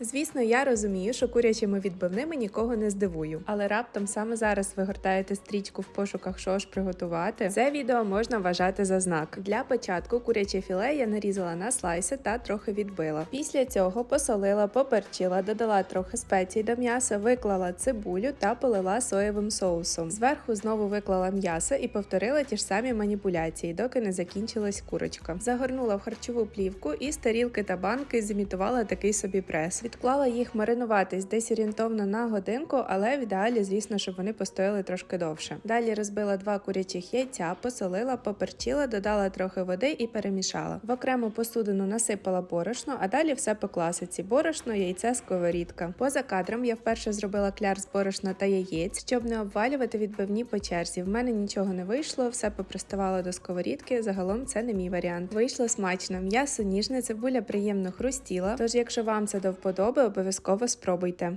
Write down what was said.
Звісно, я розумію, що курячими відбивними нікого не здивую, але раптом саме зараз ви гортаєте стрічку в пошуках, що ж приготувати. Це відео можна вважати за знак. Для початку куряче філе я нарізала на слайси та трохи відбила. Після цього посолила, поперчила, додала трохи спецій до м'яса, виклала цибулю та полила соєвим соусом. Зверху знову виклала м'ясо і повторила ті ж самі маніпуляції, доки не закінчилась курочка. Загорнула в харчову плівку і з тарілки та банки зімітувала такий собі прес. Відклала їх маринуватись десь орієнтовно на годинку, але в ідеалі, звісно, щоб вони постояли трошки довше. Далі розбила два курячих яйця, посолила, поперчила, додала трохи води і перемішала. В окрему посудину насипала борошно, а далі все по класиці: борошно, яйце, сковорідка. Поза кадром я вперше зробила кляр з борошна та яєць, щоб не обвалювати відбивні по черзі. В мене нічого не вийшло, все попроставало до сковорідки. Загалом це не мій варіант. Вийшло смачно. М'ясо ніжне, цибуля приємно хрустіла. Тож, якщо вам це до вподоби, обов'язково спробуйте.